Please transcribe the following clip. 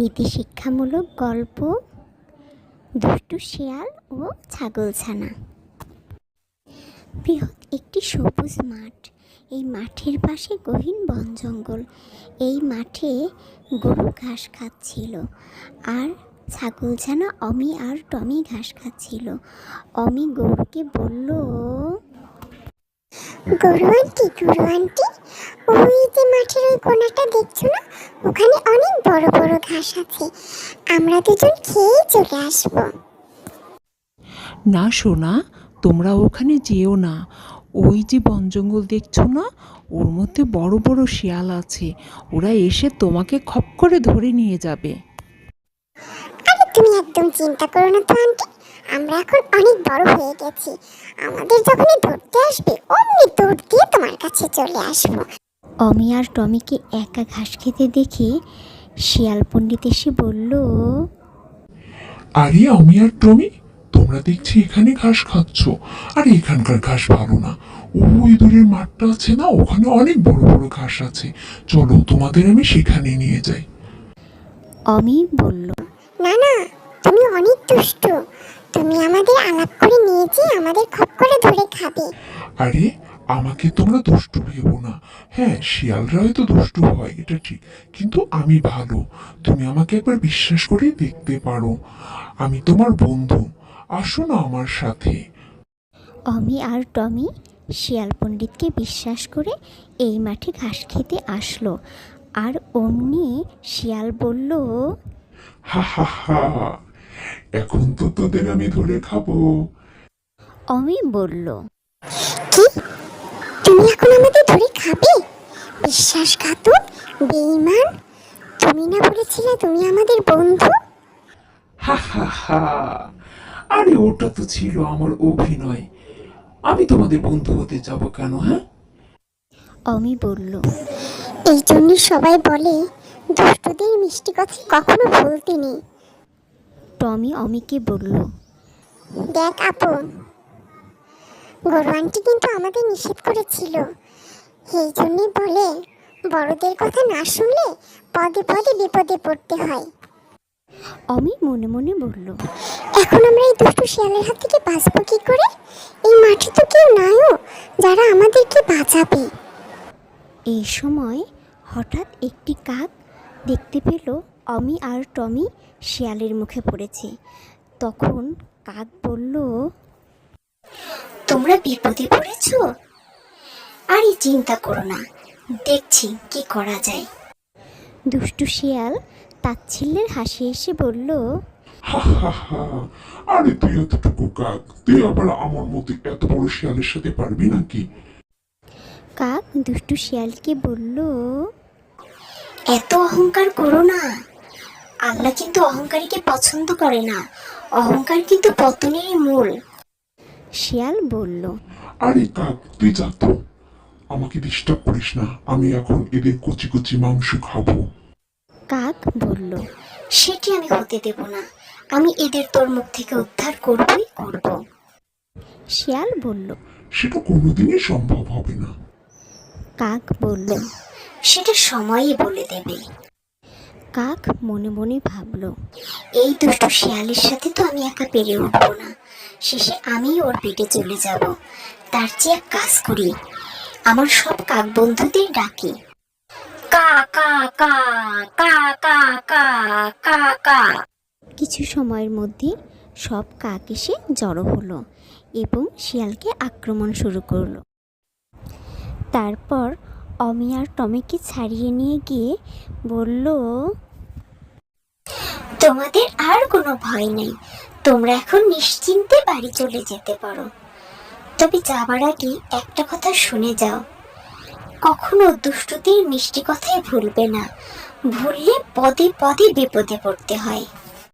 নীতিশিক্ষামূলক গল্প দুষ্টু শিয়াল ও ছাগলছানা বৃহৎ একটি সবুজ মাঠ। এই মাঠের পাশে গহীন বন জঙ্গল। এই মাঠে গরু ঘাস খাচ্ছিল আর ছাগলছানা অমি আর টমি ঘাস খাচ্ছিল। অমি গরুকে বলল, গরু আন্টি গরু আন্টি। ওই যে মাঠের ওই কোনাটা দেখছ না? ওখানে অনেক বড় বড় ঘাস আছে। আমরা দুজন খেয়ে চলে আসব। না সোনা তোমরা ওখানে যেও না। ওই যে বন জঙ্গল দেখছ না? ওর মধ্যে বড় বড় শিয়াল আছে। ওরা এসে তোমাকে খপ করে ধরে নিয়ে যাবে। আরে তুমি একদম চিন্তা করো না তো আন্টি। আমরা এখন অনেক বড় হয়ে গেছি। আমাদের যখনই ধরতে আসবে অমনি দৌড় দিয়ে তোমার কাছে চলে আসব। অমি আর টমিকে একা ঘাস খেতে দেখে শিয়াল পণ্ডিত এসে বলল আরে আমি আর টমি তোমরা দেখছি এখানে ঘাস খাচ্ছ আর এখানকার ঘাস ভালো না। ওই দূরের মাঠটা আছে না ওখানে অনেক বড় বড় ঘাস আছে। চলো তোমাদের আমি সেখানে নিয়ে যাই। অমি বলল না না তুমি অনেক দুষ্টু। তুমি আমাদের আলাপ করে নিয়ে যেয়ে আমাদের খপ করে ধরে খাবে। আরে আমাকে তোমরা দুষ্টু ভেবো না। হ্যাঁ শিয়ালরা হয়তো দুষ্টু হয় এটা ঠিক। কিন্তু আমি ভালো। তুমি আমাকে একবার বিশ্বাস করে দেখতে পারো। আমি তোমার বন্ধু। আসো না আমার সাথে। অমি আর টমি শিয়াল পণ্ডিতকে বিশ্বাস করে এই মাঠে ঘাস খেতে আসলো। আর অমনি শিয়াল বলল হা হা হা এখন তো তোদের আমি ধরে খাব। অমি বলল কি তুমি এখন আমাদের ধরে খাবে? বিশ্বাসঘাতক বেঈমান। তুমি না বলেছিলে তুমি আমাদের বন্ধু? হা হা হা। আরে ওটা তো ছিল আমার অভিনয়। আমি তোমাদের বন্ধু হতে যাব কেন হ্যাঁ? অমি বলল এই জন্য সবাই বলে দুষ্টদের মিষ্টি কথা কখনো ভুলতে নেই। টমি অমিকে বলল দেখ আপন গরু আন্টি কিন্তু আমাকে নিষেধ করেছিল। এই জন্যই বলে বড়দের কথা না শুনলে পদে পদে বিপদে পড়তে হয়। অমি মনে মনে বলল এখন আমরা এই দুষ্টু শিয়ালের হাত থেকে বাঁচবো কি করে? এই মাঠে তো কেউ নাইও যারা আমাদেরকে বাঁচাবে। এই সময় হঠাৎ একটি কাক দেখতে পেল অমি আর টমি শিয়ালের মুখে পড়েছে। তখন কাক বলল তোমরা বিপদে পড়েছ? আরে চিন্তা করো না দেখছি কি করা যায়। দুষ্টু শিয়াল তার তাচ্ছিল্যের হাসি এসে বলল হা হা হা আরে তুই এতটুকু কাক তুই আবার আমার মতো এত বড় শিয়ালের সাথে পারবি নাকি? কাক দুষ্টু শিয়ালকে বলল এত অহংকার করো না। আল্লাহ কিন্তু অহংকারীকে পছন্দ করে না। অহংকার কিন্তু পতনেরই মূল। শিয়াল বলল আরে কাক তুই যা তো আমাকে ডিস্টার্ব করিস না আমি এখন এদের কচি কচি মাংস খাব। কাক বলল সেটি আমি হতে দেব না। আমি এদের তোর মুখ থেকে উদ্ধার করবই করব। শিয়াল বলল সেটা কোনোদিনই সম্ভব হবে না। কাক বলল সেটা সময়ই বলে দেবে। কাক মনে মনে ভাবল এই দুষ্ট শিয়ালের সাথে তো আমি একা পেরে উঠবো না। শেষে আমি ওর পেটে চলে যাব। তার চেয়ে এক কাজ করি। আমার সব কাক বন্ধুদের ডাকি। কা কা কা কা কা কা কা কা। কিছু সময়ের মধ্যে সব কাক এসে জড়ো হলো এবং শিয়ালকে আক্রমণ শুরু করল। তারপর অমি আর টমিকে ছাড়িয়ে নিয়ে গিয়ে বলল তোমাদের আর কোনো ভয় নেই। তোমরা এখন নিশ্চিন্তে বাড়ি চলে যেতে পারো। তবে যাবার আগে একটা কথা শুনে যাও। কখনো দুষ্টুতির মিষ্টি কথাই ভুলবে না। ভুললে পদে পদে বিপদে পড়তে হয়।